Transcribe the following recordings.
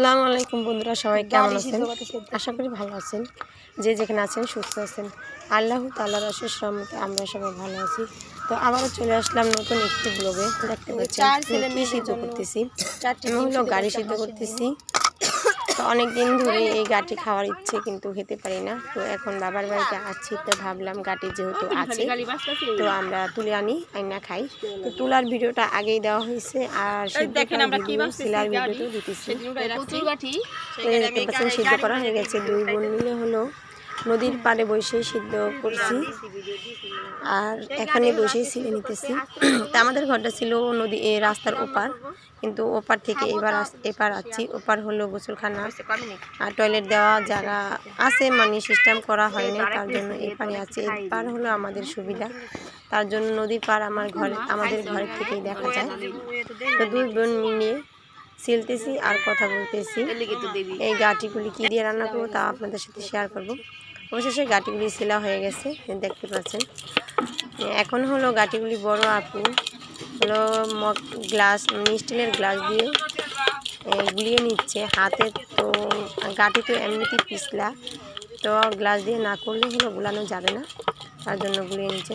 আসসালামু আলাইকুম বন্ধুরা সবাই কেমন আছেন? আশা করি ভালো আছেন। যে যেখানে আছেন সুস্থ আছেন। আল্লাহ তাল্লাহ রসের রহমতে আমরা সবাই ভালো আছি। তো আবারও চলে আসলাম নতুন একটি ব্লগে দেখতে পাচ্ছি সিদ্ধ করতেছি। আমি হলো গাড়ি সিদ্ধ করতেছি। অনেক দিন ধরে এই গাটি খাওয়ার ইচ্ছে কিন্তু খেতে পারি না। তো এখন বাবার বাড়িতে আছি তো ভাবলাম গাটি যেহেতু আছে তো আমরা তুলে আনি আইনা খাই। তো তুলার ভিডিওটা আগেই দেওয়া হয়েছে আর সিদ্ধ করার ভিডিও সিলার ভিডিওটাও দিতেছি। তো দেখতে পাচ্ছেন সিদ্ধ করা হয়ে গেছে দুই বোন মিলে হলো। নদীর পাড়ে বসে সিদ্ধ করছি। আর এখানে বসেই ছিলে নিতেছি। তা আমাদের ঘরটা ছিল নদী রাস্তার ওপার। কিন্তু ওপার থেকে এবার এপার আসছি ওপার হলো গোসলখানা। আর টয়লেট দেওয়া যারা আছে মানে সিস্টেম করা হয় না তার জন্য এপারে আছে। এপার হলো আমাদের সুবিধা। তার জন্য নদীর পার আমার ঘরে, আমাদের ঘরের থেকেই দেখা যায়। তো দুই বোন মিলিয়ে সিলতেছি আর কথা বলতেছি। এই গাটিগুলি কী দিয়ে রান্না করব তা আপনাদের সাথে শেয়ার করব। অবশেষে গাটিগুলি সিলা হয়ে গেছে দেখতে পাচ্ছেন। এখন হলো গাটিগুলি বড় আপু। হলো মগ গ্লাস স্টিলের গ্লাস দিয়ে গুলিয়ে নিচ্ছে। হাতে তো গাটি তো এমনিতেই পিছলা। তো গ্লাস দিয়ে না করলে হলো গুলানো যাবে না, তার জন্য গুলিয়ে নিচ্ছে।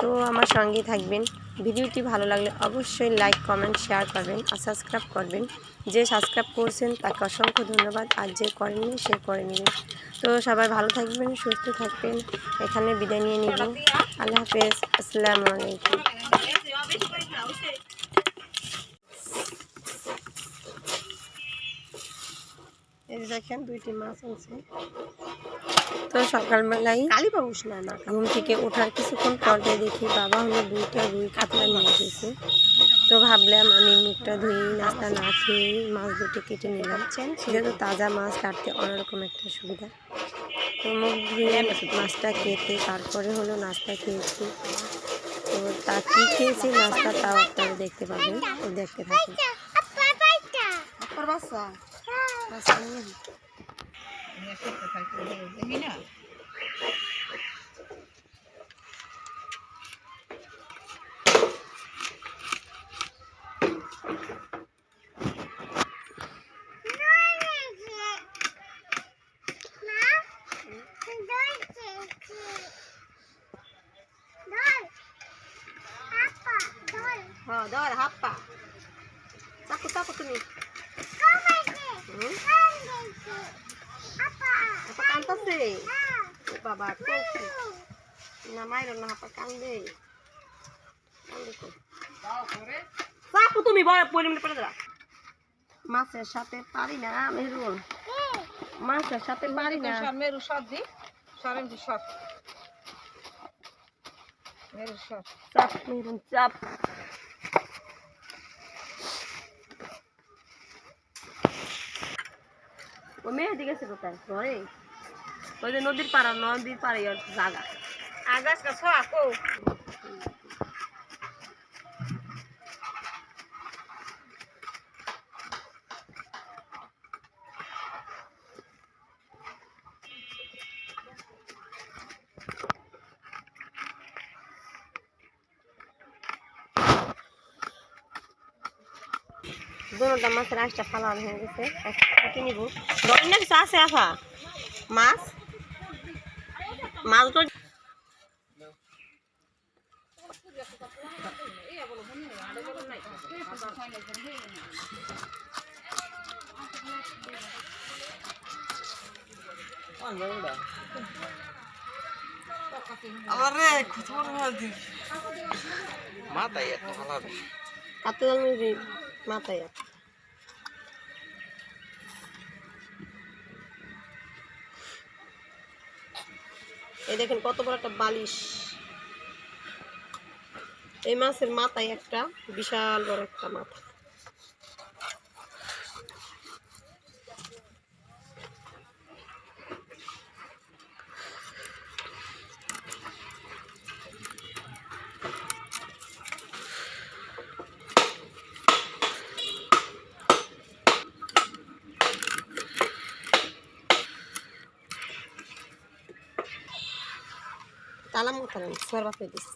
তো আমার সঙ্গেই থাকবেন। ভিডিওটি ভালো লাগলে অবশ্যই লাইক কমেন্ট শেয়ার করবেন আর সাবস্ক্রাইব করবেন। যে সাবস্ক্রাইব করছেন তাকে অসংখ্য ধন্যবাদ আর যে করেননি সে করে নেবেন তো সবাই ভালো থাকবেন, সুস্থ থাকবেন। এখানে বিদায় নিয়ে নিব। আল্লাহ হাফেজ। আসসালামু আলাইকুম। দেখেন দুইটি মাছ আছে তো সকালবেলায় কালী পাবুস না না। ঘুম থেকে ওঠার কিছুক্ষণ পর দেখি বাবা হলো দুইটা রুই কাতলা নিয়ে এসেছে। তো ভাবলাম আমি মুখটা ধুয়ে নাস্তা না খেয়ে মাছ দুটো কেটে নিলাম। যেহেতু তাজা মাছ কাটতে অন্যরকম একটা সুবিধা। তো মুখ ধুয়ে মাছটা কেটে তারপরে হলো নাস্তা খেয়েছি। তো তা কী খেয়েছি নাস্তা তাও আপনারা দেখতে পাবেন। দেখতে থাকুন। বাচ্চা নিয়ে হ্যাঁ ধর হাপ্পা চাকু চাকু তুমি হুম? হাপ্পা কান্তাছে ও বাবা কৌশি না মায়ের কান্দে কান্দে তুমি পরিমাণে পড়ে দাঁড়া মাছের সাথে পারি না মাছের সাথে পারি না। মেরু দি। সরেন দি সব মেরু চাপ মেরুন চাপ। ও মেয়ে গেছে কোথায়? ঘরে? ওই যে নদীর পাড়া নদীর পাড়ে জায়গা। আগাছ কা ছোয়া কো দোনোটা মাছের আঁশটা ফালানো হয়ে গেছে। একটা কিছু আছে, আফা? মাছ? মাছ তো আরে মাথায় একটা হাতে। এই দেখেন কত বড় একটা বালিশ। এই মাছের মাথায় একটা বিশাল বড় একটা মাথা। bakalım. feliz. edeceğiz.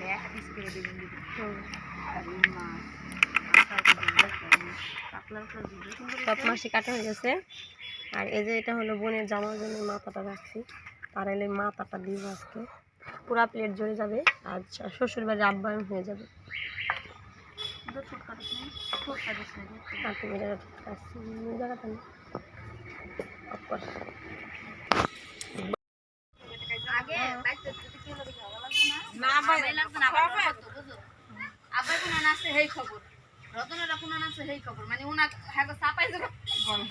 Né? Escrever um livro. Abrir uma সব মাসি কাটা হয়ে গেছে আর এই যে এটা হলো বোনের জামার জন্য মাথাটা রাখছি। তার এলে মাথাটা দিব আজকে। পুরা প্লেট জড়ে যাবে আর শ্বশুর বাড়ির আব্বায়ন হয়ে যাবে। আর না। না আবার কোন আছে সেই খবর। রতনের কোন আছে সেই খবর মানে উনা হ্যাঁ চাপাই যাবে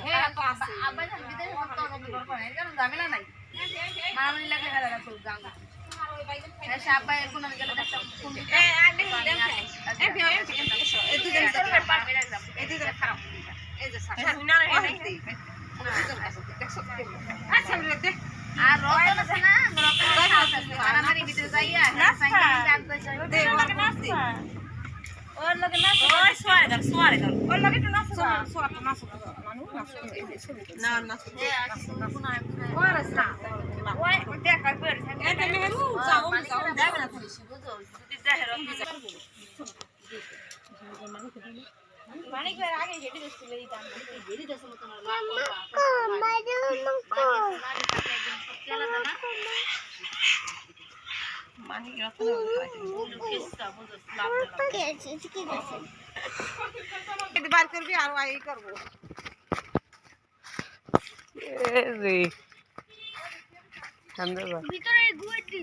হ্যাঁ বিদেশে করতে দরকার নেই কারণ ঝামেলা নাই মারামারি লাগলে হ্যাঁ আচ্ছা আর রতন আছে না রতন আছে মারামারি ভিতরে যাইয়া হ্যাঁ সাইকেল আনতে যাই দে ওর লগে ওর নাচ ওই সোয়ারে দাও সোয়ারে দাও ওর লগে তো নাচ সোয়ারে নাচ মানু নাচ না নাচ ওর না ওই দেখ আর বের এটা মেহরু যাও যাও দেখ না বুঝো যদি দেখ মানিক ভাই আগে হেঁটে যাচ্ছিল এই দাম বেরি দেশ মত না লাগ করবা মানিক রতন বার করবি আর আই করব ভিতরে গুয়েটি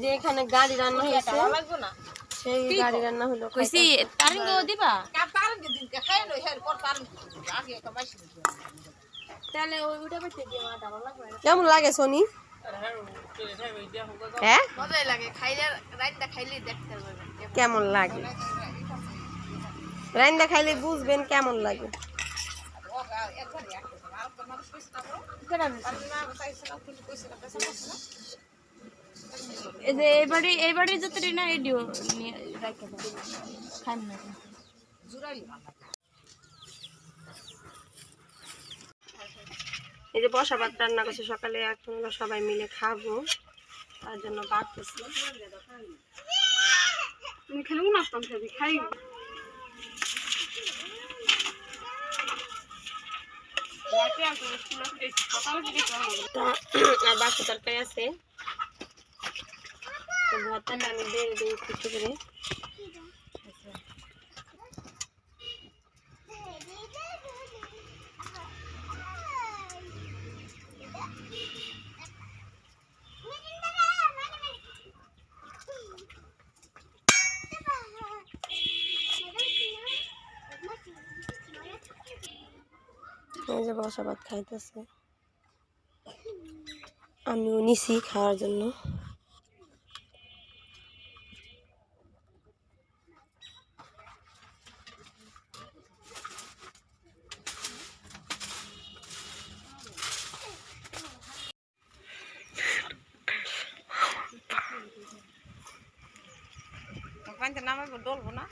যে এখানে গাড়ি রান্না হয়েছে সেই গাড়ি রান্না হলো কইছি তারিং গো দিবা দিন খাই হের পর আগে তাহলে দিয়ে লাগবে কেমন লাগে সোনি? হ্যাঁ? মজাই লাগে খাইলে রাইন্দা খাইলে দেখতে পারবেন কেমন লাগে? রান্না খাইলে বুঝবেন কেমন লাগে। এই যে এই বাড়ি এই বাড়ি যত না এডিও নিয়ে রাখতে খাইম না। এই যে বসা ভাত রান্না করছে সকালে এখন সবাই মিলে খাব। তার জন্য বাড়তেছি তুমি খেলে উনাস তাম খাবি খাই আর বাকি তরকারি আছে। তো ভর্তাটা আমি দিয়ে দিই কিছু করে। এই যে বসা ভাত খাইতেছে। আমিও নিছি খাওয়ার জন্য। পানিতে ডলবো না?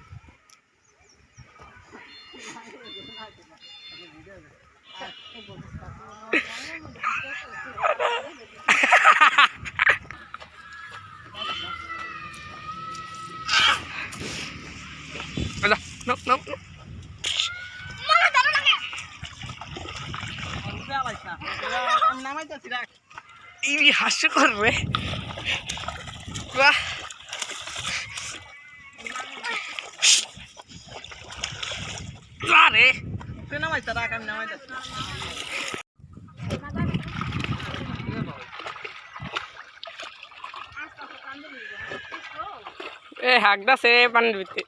হাস্যকর রে বাহ যাচ্ছি এ হাগদা সে পানির ভিতরে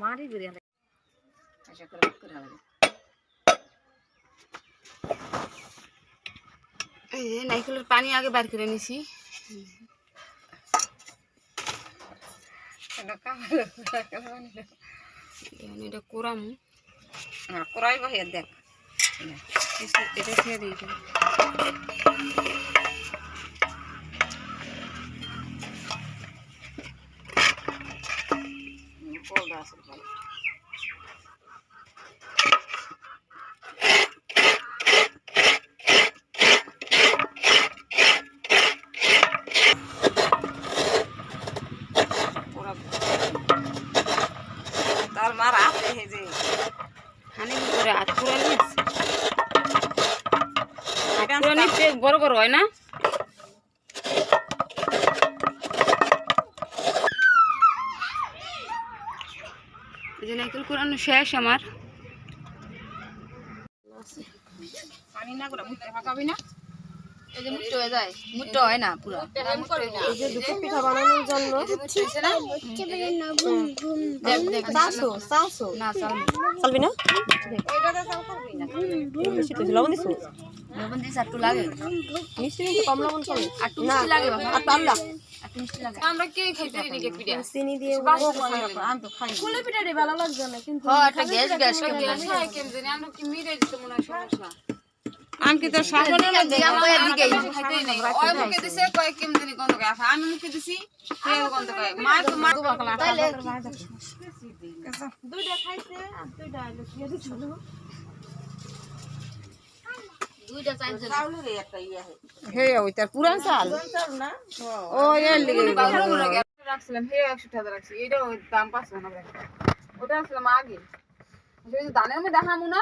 মারি করে আশা করে করে হবে এই যে নাইকেলের পানি আগে বার করে নিছি এখন এটা কোরাম কোরাই বাহিয়ে দেখ এটা খেয়ে দিই তার মার আছে হে যে হানি করে হাত পুরানি পুরানি বড় বড় হয় না? শেষ আমার। পানি না করে মুখে না। এই যে মুট্টো হয়ে যায়। মুট্টো হয় না পুরো। এই যে দুটো পিঠা বানানোর জন্য। দেখ দেখ। চাষো চাষো না চাল। চলবি না লবণ দিছো? লবণ দিস একটু লাগে। মিষ্টি কিন্তু কম লবণ চলে আর মিষ্টি লাগে বাবা। আর পাল্লা একটু মিষ্টি লাগে। আমরা কে খাইতে কে পিঠা চিনি দিয়ে আমি তো খাই হ্যাঁ একটা গ্যাস গ্যাস কেমন জানি আমরা কি মিরে দিতে মনে হয় সমস্যা। আমি তো মধ্যে আমরা খাইতেই নাই। ওই মুখে দিছে কয় কেমন গন্ধ আমি মুখে দিছি সে গন্ধ মা তো মা তাইলে দুইটা খাইছে আর দুইটা আইলো কি দুইটা একটা ইয়া হে ওই পুরান চাল? চাল না? ও এর লিগে রাখছিলাম হে একশো টাকা রাখছি। এটা দাম পাঁচশো না ওটা রাখছিলাম আগে। ধানের মধ্যে হামু না?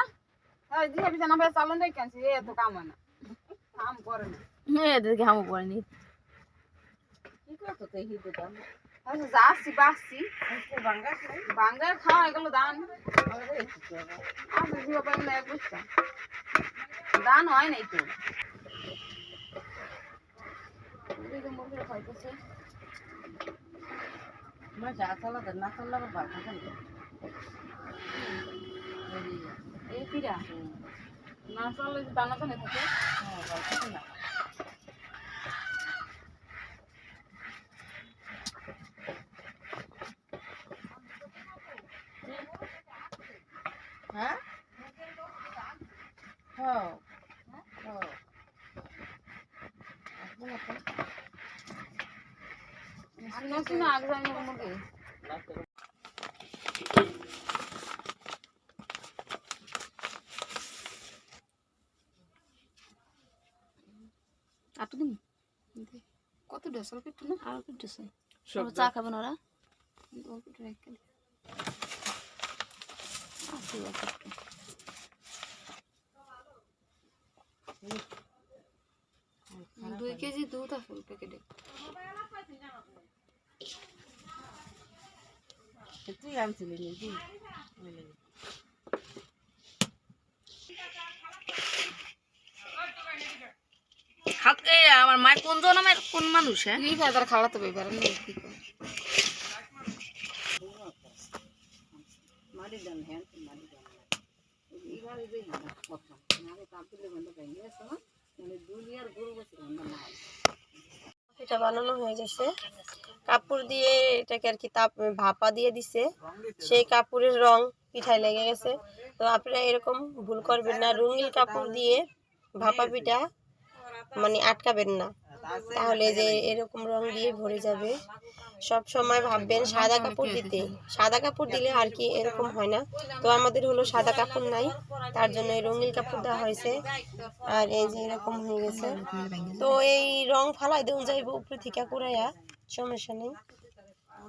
বাঙ্গার খাওয়া এগুলো দান। আচ্ছা দান হয় নাই তো। যা চালা না চালা বা ভাত খান এই পিড়া না চালে দানা জানে থাকে হ্যাঁ হ্যাঁ হ্যাঁ শুনে শুনে আগে জানি মুরগি আটু দিন ডেস অল্প একটু না? আর একটু ডেস চা খাবেন ওরা? অল্প একটু রেখে আছে অল্প একটু দুই কেজি দুধ আছে প্যাকেটে তুই আনছিলি নাকি? আমার মায়ের কোন জন্মের কোন মানুষ হ্যাঁ? কি তারা খাওয়াতে পারবে আর কি করে মারি দেন হ্যাঁ মারি দেন এটা বানানো হয়ে গেছে। কাপড় দিয়ে এটাকে আর কি তাপ ভাপা দিয়ে দিছে। সেই কাপড়ের রং পিঠায় লেগে গেছে। তো আপনারা এরকম ভুল করবেন না। রঙিন কাপড় দিয়ে ভাপা পিঠা মানে আটকাবেন না। তাহলে যে এরকম রং দিয়ে ভরে যাবে। সব সময় ভাববেন সাদা কাপড় দিতে। সাদা কাপড় দিলে আর কি এরকম হয় না। তো আমাদের হলো সাদা কাপড় নাই। তার জন্য এই রঙিন কাপড় দেওয়া হয়েছে। আর এই যে এরকম হয়ে গেছে। তো এই রং ফালাই দেওয়া যাইব উপরে থেকে করাইয়া সমস্যা নেই।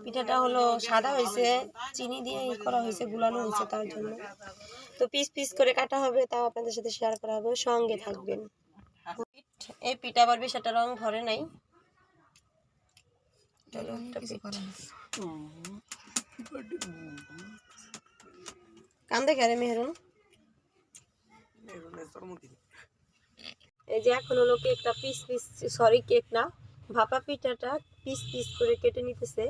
পিঠাটা হলো সাদা হয়েছে। চিনি দিয়ে ই করা হয়েছে, গুলানো হয়েছে তার জন্য। তো পিস পিস করে কাটা হবে, তাও আপনাদের সাথে শেয়ার করা হবে। সঙ্গে থাকবেন। এই পিঠা আবার বেশ একটা রং ভরে নাই। কান্দে কেন মেহরুন? এই যে এখন হলো কেকটা পিস পিস সরি কেক না ভাপা পিঠাটা পিস পিস করে কেটে নিতেছে।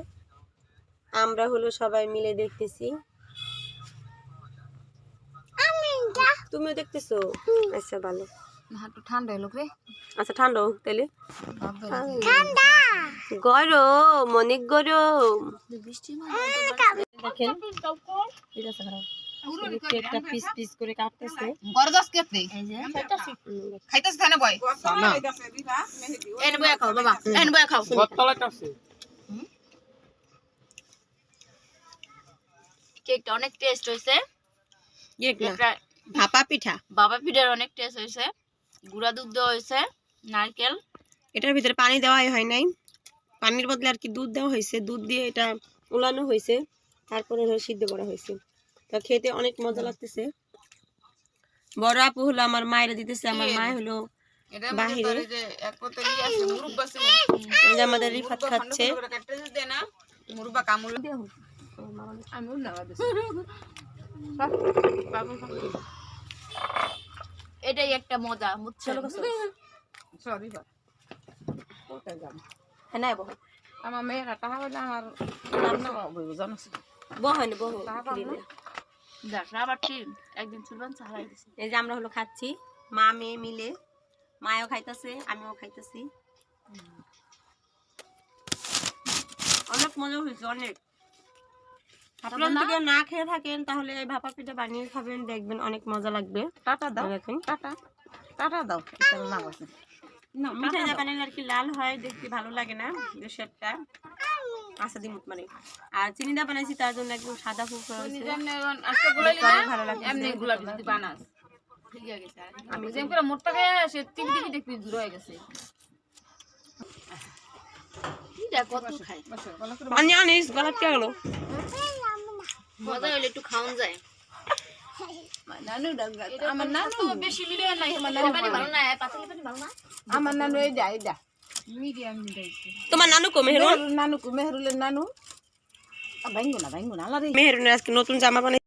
আমরা হলো সবাই মিলে দেখতেছি। তুমিও দেখতেছো? আচ্ছা ভালো। একটু ঠান্ডা হলো রে। আচ্ছা ঠান্ডা হোক তাহলে গরম অনেক গরম। দেখেন। ঠিক খারাপ। কেকটা পিস পিস করে কাটতেছে গরজ আজকে রে হুম, বয়। এনে বয় খাও বাবা। এনে বয় খাও। বতলা কাছে কেকটা অনেক টেস্ট হয়েছে কেক ভাপা পিঠা? বাবা পিঠার অনেক টেস্ট হয়েছে গুঁড়া দুধ দেওয়া হয়েছে নারকেল। এটার ভিতরে পানি দেওয়াই হয় নাই। পানির বদলে আর কি দুধ দেওয়া হয়েছে। দুধ দিয়ে এটা উলানো হয়েছে। তারপরে সিদ্ধ করা হয়েছে। তো খেতে অনেক মজা লাগতেছে। বড় আপু হলো আমার মায়েরা দিতেছে। আমার মায় হলো এটা বাহিরে। আমাদের রিফাত খাচ্ছে। এটাই একটা মজা বুঝছ? সরি হ্যাঁ না বহু। আমার মেয়েরা টাকা বলে আমার রান্না করব জানাস বহেন বহু দেখ আবার ঠিক একদিন চুলবান দিছে। এই যে আমরা হলো খাচ্ছি মা মেয়ে মিলে। মায়ও খাইতেছে আমিও খাইতেছি। অনেক মজা হয়েছে অনেক। আপনারা যদি না? খেয়ে থাকেন তাহলে এই ভাপা পিঠা বানিয়ে খাবেন দেখবেন অনেক মজা লাগবে। টাটা দাও দেখেন। টাটা টাটা দাও এটা না বসে। মিঠাই যা বানাইলে আর কি লাল হয় দেখতে ভালো লাগে না শেপটা। আশা দিমুত মানে আর চিনি দা বানাইছি তার জন্য একদম সাদা ফুল ভালো লাগছে এমনি গুলাবি যদি বানাস। আমি যেম করে মোটটা খাই সে তিন দিকে দেখবি দূর হয়ে গেছে। কত খাই। গলাত কে গেলো। মজা হলে একটু খাওয়ান যায়। আমার নানু বেশি মিডিয়া নাই। আমার পানি পানি ভালো না পাতলি পানি ভালো না আমার নানু এই এই যা মিডিয়াম তোমার নানু কো মেহরুন? নানু মেহরুলের নানু। ভাঙ্গো না ভাঙ্গো না মেহরুনের আজকে নতুন জামা বানাই